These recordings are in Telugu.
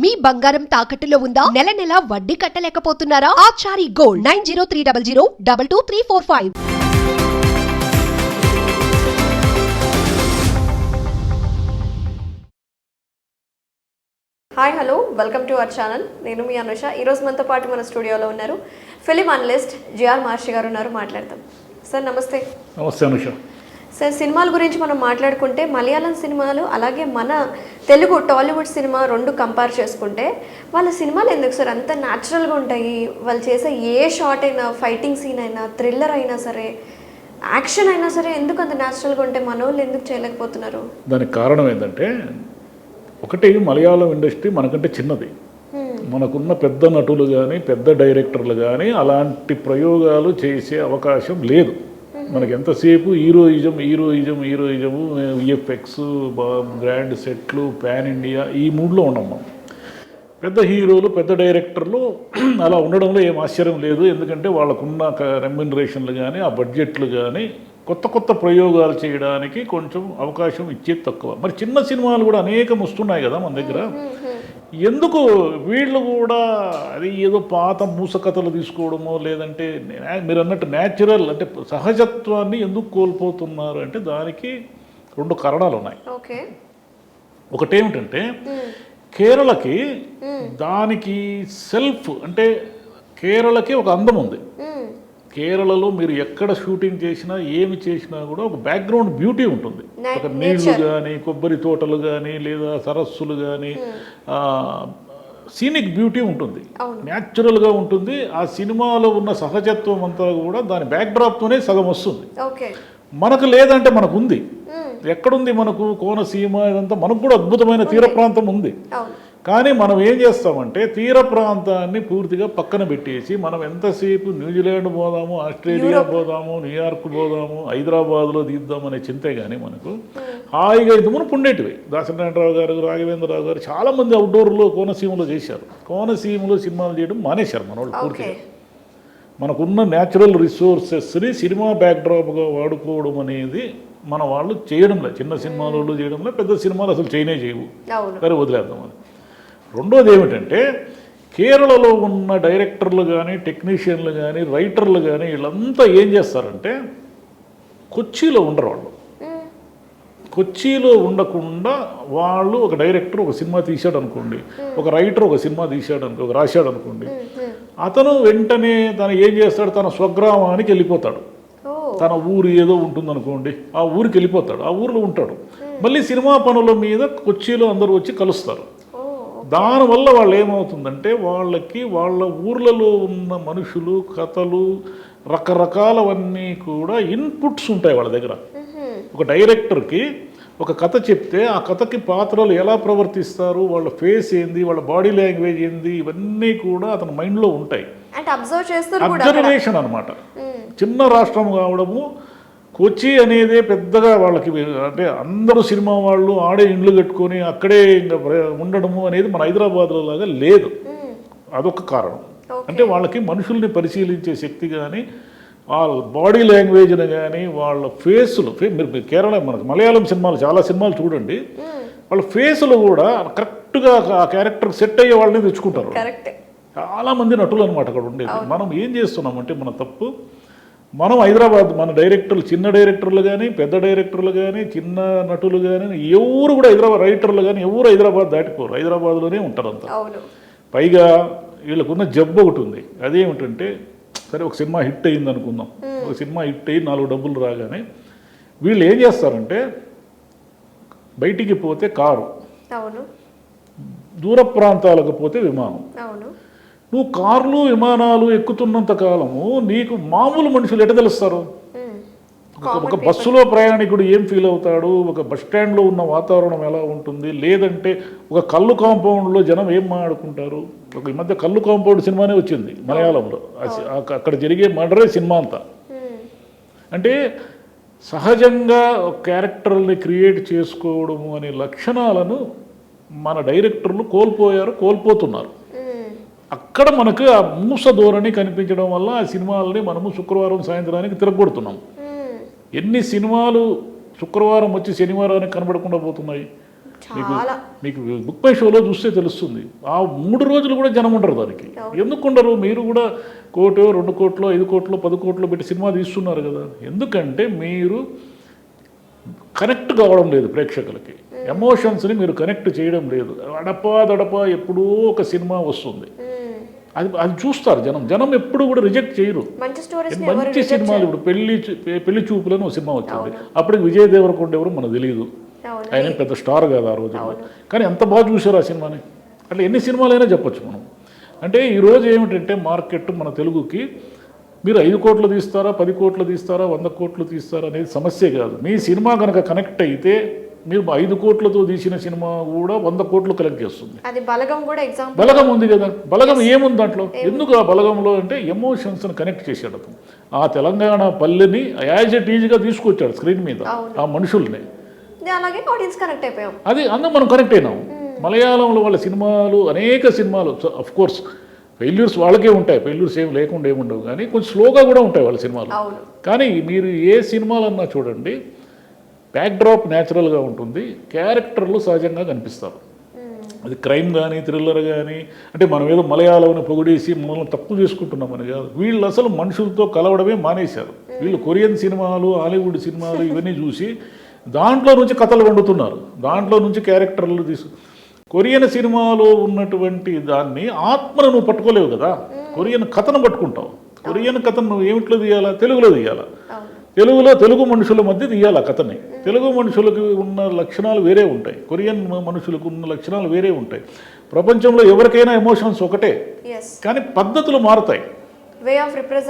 మీ బంగారం తాకట్టులో ఉందా? నెల నెల వడ్డీ కట్టలేకపోతున్నారా? Achari gold nine zero three double zero double two three four five. Hi hello welcome to our channel నేను మీ అనుష. ఈరోజు మనతో పాటు మన స్టూడియోలో ఉన్నారు ఫిలిం అనలిస్ట్ జిఆర్ మహర్షి గారు ఉన్నారు మాట్లాడతాం సార్ నమస్తే. నమస్తే అనుష. సార్ సినిమాల గురించి మనం మాట్లాడుకుంటే మలయాళం సినిమాలు అలాగే మన తెలుగు టాలీవుడ్ సినిమా రెండు కంపేర్ చేసుకుంటే వాళ్ళ సినిమాలు ఎందుకు సార్? అంత న్యాచురల్గా ఉంటాయి. వాళ్ళు చేసే ఏ షాట్ అయినా ఫైటింగ్ సీన్ అయినా థ్రిల్లర్ అయినా సరే యాక్షన్ అయినా సరే ఎందుకు అంత న్యాచురల్గా ఉంటే మన వాళ్ళు ఎందుకు చేయలేకపోతున్నారు? దానికి కారణం ఏంటంటే ఒకటి మలయాళం ఇండస్ట్రీ మనకంటే చిన్నది. మనకున్న పెద్ద నటులు కానీ పెద్ద డైరెక్టర్లు కానీ అలాంటి ప్రయోగాలు చేసే అవకాశం లేదు. మనకి ఎంతసేపు heroism heroism heroism VFX grand సెట్లు ప్యాన్ ఇండియా ఈ మూడ్లో ఉన్నాం మనం. పెద్ద హీరోలు పెద్ద డైరెక్టర్లు అలా ఉండడంలో ఏం ఆశ్చర్యం లేదు. ఎందుకంటే వాళ్ళకున్న రెమ్యునరేషన్లు కానీ ఆ బడ్జెట్లు కానీ కొత్త కొత్త ప్రయోగాలు చేయడానికి కొంచెం అవకాశం ఇచ్చేది తక్కువ. మరి చిన్న సినిమాలు కూడా అనేకం వస్తున్నాయి కదా మన దగ్గర. ఎందుకు వీళ్ళు కూడా అది ఏదో పాత మూస కథలు తీసుకోవడమో లేదంటే మీరు అన్నట్టు న్యాచురల్ అంటే సహజత్వాన్ని ఎందుకు కోల్పోతున్నారు అంటే దానికి రెండు కారణాలు ఉన్నాయి. ఓకే. ఒకటేమిటంటే కేరళకి దానికి సెల్ఫ్ అంటే కేరళకి ఒక అందం ఉంది. కేరళలో మీరు ఎక్కడ షూటింగ్ చేసినా ఏమి చేసినా కూడా ఒక బ్యాక్గ్రౌండ్ బ్యూటీ ఉంటుంది. ఒక నీళ్ళు కానీ కొబ్బరి తోటలు కానీ లేదా సరస్సులు కానీ సీనిక్ బ్యూటీ ఉంటుంది. న్యాచురల్గా ఉంటుంది. ఆ సినిమాలో ఉన్న సహజత్వం అంతా కూడా దాని బ్యాక్డ్రాప్తోనే సగం వస్తుంది. మనకు లేదంటే మనకు ఉంది. ఎక్కడుంది మనకు? కోనసీమ ఇదంతా మనకు కూడా అద్భుతమైన తీర ప్రాంతం ఉంది. కానీ మనం ఏం చేస్తామంటే తీర ప్రాంతాన్ని పూర్తిగా పక్కన పెట్టేసి మనం ఎంతసేపు న్యూజిలాండ్ పోదాము ఆస్ట్రేలియా పోదాము న్యూయార్క్ పోదాము హైదరాబాద్లో తీద్దామనే చింతే కానీ మనకు హాయిగా ఇది మనం పుండేటివి. దాసనారాయణరావు గారు రాఘవేంద్రరావు గారు చాలామంది అవుట్డోర్లో కోనసీమలో చేశారు. కోనసీమలో సినిమాలు చేయడం మానేశారు మన వాళ్ళు పూర్తిగా. మనకున్న న్యాచురల్ రిసోర్సెస్ని సినిమా బ్యాక్డ్రాప్గా వాడుకోవడం అనేది మన వాళ్ళు చేయడంలే. చిన్న సినిమాలు చేయడంలో పెద్ద సినిమాలు అసలు చేయనే చేయవు. సరే వదిలేద్దాం అది. రెండోది ఏమిటంటే కేరళలో ఉన్న డైరెక్టర్లు కానీ టెక్నీషియన్లు కానీ రైటర్లు కానీ వీళ్ళంతా ఏం చేస్తారంటే కొచ్చిలో ఉండరు వాళ్ళు. కొచ్చిలో ఉండకుండా వాళ్ళు ఒక డైరెక్టర్ ఒక సినిమా తీశాడు అనుకోండి ఒక రైటర్ ఒక సినిమా తీశాడు అనుకో ఒక రాశాడు అనుకోండి అతను వెంటనే తను ఏం చేస్తాడు? తన స్వగ్రామానికి వెళ్ళిపోతాడు. తన ఊరు ఏదో ఉంటుందనుకోండి ఆ ఊరికి వెళ్ళిపోతాడు ఆ ఊరిలో ఉంటాడు. మళ్ళీ సినిమా పనుల మీద కొచ్చిలో అందరూ వచ్చి కలుస్తారు. దానివల్ల వాళ్ళు ఏమవుతుందంటే వాళ్ళకి వాళ్ళ ఊర్లలో ఉన్న మనుషులు కథలు రకరకాలవన్నీ కూడా ఇన్పుట్స్ ఉంటాయి వాళ్ళ దగ్గర ఒక డైరెక్టర్కి ఒక కథ చెప్తే ఆ కథకి పాత్రలు ఎలా ప్రవర్తిస్తారు వాళ్ళ ఫేస్ ఏంది వాళ్ళ బాడీ లాంగ్వేజ్ ఏంది ఇవన్నీ కూడా అతని మైండ్లో ఉంటాయి. అబ్జర్వేషన్ అనమాట. చిన్న రాష్ట్రం కావడము కొచ్చి అనేదే పెద్దగా వాళ్ళకి అంటే అందరూ సినిమా వాళ్ళు ఆడే ఇండ్లు కట్టుకొని అక్కడే ఇంకా ఉండడము అనేది మన హైదరాబాద్లో లాగా లేదు. అదొక కారణం. అంటే వాళ్ళకి మనుషుల్ని పరిశీలించే శక్తి కానీ వాళ్ళ బాడీ లాంగ్వేజ్ని కానీ వాళ్ళ ఫేసులు మీరు కేరళ మనకు మలయాళం సినిమాలు చాలా సినిమాలు చూడండి. వాళ్ళ ఫేసులు కూడా కరెక్ట్గా ఆ క్యారెక్టర్ సెట్ అయ్యే వాళ్ళని తెచ్చుకుంటారు కరెక్ట్. చాలా మంది నటులు అనమాట అక్కడ ఉండేది. మనం ఏం చేస్తున్నామంటే మన తప్పు మనం హైదరాబాద్ మన డైరెక్టర్లు చిన్న డైరెక్టర్లు కానీ పెద్ద డైరెక్టర్లు కానీ చిన్న నటులు కానీ ఎవరు కూడా హైదరాబాద్ రైటర్లు కానీ ఎవరు హైదరాబాద్ దాటిపోరు హైదరాబాద్లోనే ఉంటారు అంతా పైగా వీళ్ళకున్న జబ్బు ఒకటి ఉంది. అదేమిటంటే సరే ఒక సినిమా హిట్ అయింది అనుకుందాం. ఒక సినిమా హిట్ అయ్యి నాలుగు డబ్బులు రాగానే వీళ్ళు ఏం చేస్తారంటే బయటికి పోతే కారు. దూర ప్రాంతాలకు పోతే విమానం. నువ్వు కార్లు విమానాలు ఎక్కుతున్నంత కాలము నీకు మామూలు మనుషులు ఎట తెలుస్తారు. ఒక- బస్సులో ప్రయాణికుడు ఏం ఫీల్ అవుతాడు? ఒక బస్ స్టాండ్లో ఉన్న వాతావరణం ఎలా ఉంటుంది? లేదంటే ఒక కళ్ళు కాంపౌండ్లో జనం ఏం మాట్లాడుకుంటారు? ఒక ఈ మధ్య కళ్ళు కాంపౌండ్ సినిమానే వచ్చింది మలయాళంలో. అక్కడ జరిగే మర్డరే సినిమా అంతా. అంటే సహజంగా ఒక క్యారెక్టర్ని క్రియేట్ చేసుకోవడము అనే లక్షణాలను మన డైరెక్టర్లు కోల్పోయారు కోల్పోతున్నారు. అక్కడ మనకు ఆ మూస ధోరణి కనిపించడం వల్ల ఆ సినిమాలని మనము శుక్రవారం సాయంత్రానికి తిరగొడుతున్నాం. ఎన్ని సినిమాలు శుక్రవారం వచ్చి శనివారానికి కనబడకుండా పోతున్నాయి? చాలా. మీకు బుక్ మై షోలో చూస్తే తెలుస్తుంది. ఆ మూడు రోజులు కూడా జనం ఉండరు దానికి. ఎందుకు ఉండరు? మీరు కూడా కోటో రెండు కోట్లు ఐదు కోట్లు పది కోట్లు పెట్టి సినిమా తీస్తున్నారు కదా. ఎందుకంటే మీరు కనెక్ట్ కావడం లేదు ప్రేక్షకులకి. ఎమోషన్స్ని మీరు కనెక్ట్ చేయడం లేదు. అడపా దడపా ఎప్పుడూ ఒక సినిమా వస్తుంది. అది అది చూస్తారు జనం. జనం ఎప్పుడు కూడా రిజెక్ట్ చేయరు. మంచి సినిమాలు ఇప్పుడు పెళ్ళి పెళ్ళి చూపులని ఒక సినిమా వచ్చింది. అప్పటికి విజయ్ దేవరకొండ ఎవరు మనకు తెలియదు ఆయన పెద్ద స్టార్ కాదు ఆ రోజు కానీ ఎంత బాగా చూశారు ఆ సినిమాని? అట్లా ఎన్ని సినిమాలైనా చెప్పొచ్చు మనం. అంటే ఈరోజు ఏమిటంటే మార్కెట్ మన తెలుగుకి మీరు ఐదు కోట్లు తీస్తారా పది కోట్లు తీస్తారా వంద కోట్లు తీస్తారా అనేది సమస్య కాదు. మీ సినిమా కనుక కనెక్ట్ అయితే మీరు ఐదు కోట్లతో తీసిన సినిమా కూడా వంద కోట్లు కలెక్ట్ చేస్తుంది. అది బలగం కూడా ఎగ్జాంపుల్ బలగం ఉంది కదా? బలగం ఏముంది దాంట్లో? ఎందుకు ఆ బలగంలో అంటే ఎమోషన్స్ని కనెక్ట్ చేశాడు అతను. ఆ తెలంగాణ పల్లెని యాజ్ ఎ టీజ్గా తీసుకొచ్చాడు స్క్రీన్ మీద ఆ మనుషుల్ని. అలాగే ఆడియన్స్ కనెక్ట్ అయిపోయాం. అది అందుకు మనం కరెక్ట్ అయినాం. మలయాళంలో వాళ్ళ సినిమాలు అనేక సినిమాలు అఫ్ కోర్స్ ఫెయిల్యూర్స్ వాళ్ళకే ఉంటాయి. ఫెయిల్యూర్స్ ఏం లేకుండా ఏముండవు కానీ కొంచెం స్లోగా కూడా ఉంటాయి వాళ్ళ సినిమాలు. కానీ మీరు ఏ సినిమాలన్నా చూడండి బ్యాక్డ్రాప్ న్యాచురల్గా ఉంటుంది. క్యారెక్టర్లు సహజంగా కనిపిస్తారు. అది క్రైమ్ కానీ థ్రిల్లర్ కానీ అంటే మనం ఏదో మలయాళంని పొగిడేసి మనల్ని తప్పు చేసుకుంటున్నామని కాదు. వీళ్ళు అసలు మనుషులతో కలవడమే మానేశారు. వీళ్ళు కొరియన్ సినిమాలు హాలీవుడ్ సినిమాలు ఇవన్నీ చూసి దాంట్లో నుంచి కథలు వండుతున్నారు. దాంట్లో నుంచి క్యారెక్టర్లు తీసు కొరియన్ సినిమాలో ఉన్నటువంటి దాన్ని ఆత్మను నువ్వు పట్టుకోలేవు కదా. కొరియన్ కథను పట్టుకుంటావు. కొరియన్ కథను నువ్వు ఏమిట్లో తీయాలా? తెలుగులో తీయాలా? తెలుగులో తెలుగు మనుషుల మధ్య తీయాలి ఆ కథని. తెలుగు మనుషులకు ఉన్న లక్షణాలు వేరే ఉంటాయి. కొరియన్ మనుషులకు ఉన్న లక్షణాలు వేరే ఉంటాయి. ప్రపంచంలో ఎవరికైనా ఎమోషన్స్ ఒకటే. కానీ పద్ధతులు మారుతాయి.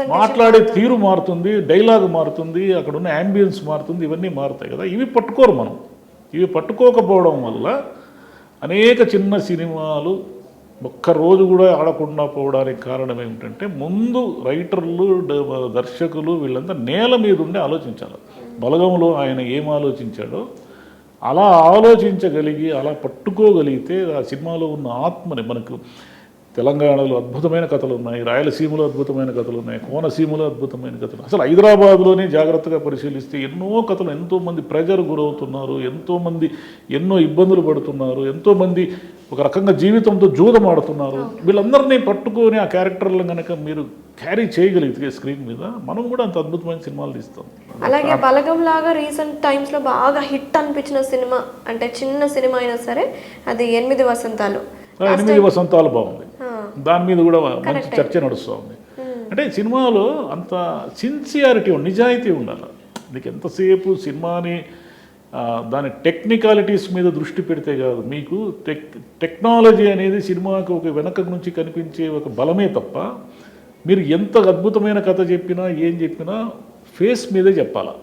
మాట్లాడే తీరు మారుతుంది డైలాగ్ మారుతుంది అక్కడ ఉన్న యాంబియన్స్ మారుతుంది ఇవన్నీ మారుతాయి కదా. ఇవి పట్టుకోరు మనం. ఇవి పట్టుకోకపోవడం వల్ల అనేక చిన్న సినిమాలు ఒక్క రోజు కూడా ఆడకుండా పోవడానికి కారణం ఏమిటంటే ముందు రైటర్లు దర్శకులు వీళ్ళంతా నేల మీద ఉండి ఆలోచించాలి. బలగంలో ఆయన ఏం ఆలోచించాడో అలా ఆలోచించగలిగి అలా పట్టుకోగలిగితే ఆ సినిమాలో ఉన్న ఆత్మని మనకు తెలంగాణలో అద్భుతమైన కథలు ఉన్నాయి రాయలసీమలో అద్భుతమైన కథలు ఉన్నాయి కోనసీమలో అద్భుతమైన కథలు అసలు హైదరాబాద్లోనే జాగ్రత్తగా పరిశీలిస్తే ఎన్నో కథలు ఎంతోమంది ప్రజలు గురవుతున్నారు ఎంతోమంది ఎన్నో ఇబ్బందులు పడుతున్నారు ఎంతోమంది ఒక రకంగా జీవితంతో జూదమాడుతున్నారు. వీళ్ళందరినీ పట్టుకొని ఆ క్యారెక్టర్లను కనుక మీరు క్యారీ చేయగలిగితే స్క్రీన్ మీద మనం కూడా అంత అద్భుతమైన సినిమాలు తీస్తాం. అలాగే బలగం లాగా రీసెంట్ టైమ్స్లో బాగా హిట్ అనిపించిన సినిమా అంటే చిన్న సినిమా అయినా సరే అది ఎనిమిది వసంతాలు. ఎనిమిది వసంతాలు బాగుంది. దాని మీద కూడా మంచి చర్చ నడుస్తూ ఉంది అంటే సినిమాలో అంత సిన్సియారిటీ నిజాయితీ ఉండాలి. నీకు ఎంతసేపు సినిమాని దాని టెక్నికాలిటీస్ మీద దృష్టి పెడితే కాదు. మీకు టెక్ టెక్నాలజీ అనేది సినిమాకు ఒక వెనక నుంచి కనిపించే ఒక బలమే తప్ప మీరు ఎంత అద్భుతమైన కథ చెప్పినా ఏం చెప్పినా ఫేస్ మీదే చెప్పాలా.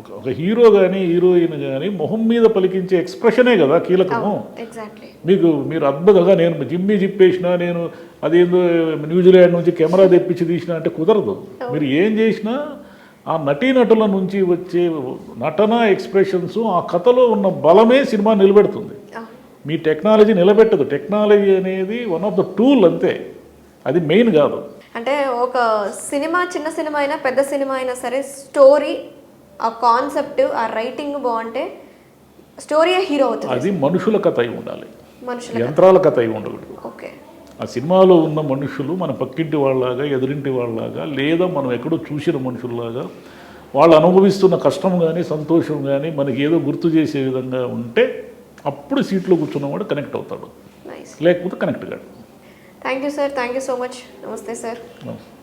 ఒక ఒక హీరో కానీ హీరోయిన్ కానీ మొహం మీద పలికించే ఎక్స్ప్రెషనే కదా కీలకము. మీకు మీరు అద్భుతంగా నేను జిమ్మి జిప్పేసిన నేను అదేందో న్యూజిలాండ్ నుంచి కెమెరా తెప్పించి తీసిన అంటే కుదరదు. మీరు ఏం చేసినా ఆ నటీనటుల నుంచి వచ్చే నటన ఎక్స్ప్రెషన్స్ ఆ కథలో ఉన్న బలమే సినిమా నిలబెడుతుంది. మీ టెక్నాలజీ నిలబెట్టదు. టెక్నాలజీ అనేది వన్ ఆఫ్ ద టూల్ అంతే. అది మెయిన్ కాదు. అంటే ఒక సినిమా చిన్న సినిమా అయినా పెద్ద సినిమా అయినా సరే స్టోరీ ఆ కాన్సెప్ట్ ఆ రైటింగ్ బాగుంటే స్టోరీయే హీరో అవుతుంది. అది మనుషుల కథ అయి ఉండాలి. మనుషుల యంత్రాల కథ అయి ఉండకూడదు. ఓకే. ఆ సినిమాలో ఉన్న మనుషులు మన పక్కింటి వాళ్ళలాగా ఎదురింటి వాళ్ళలాగా లేదా మనం ఎక్కడో చూసిన మనుషుల్లాగా వాళ్ళు అనుభవిస్తున్న కష్టం కానీ సంతోషం కానీ మనకి ఏదో గుర్తు చేసే విధంగా ఉంటే అప్పుడు సీట్లో కూర్చున్నవాడు కనెక్ట్ అవుతాడు. లేకపోతే కనెక్ట్ కాడు. Thank you sir thank you so much నమస్తే సార్ నమస్తే.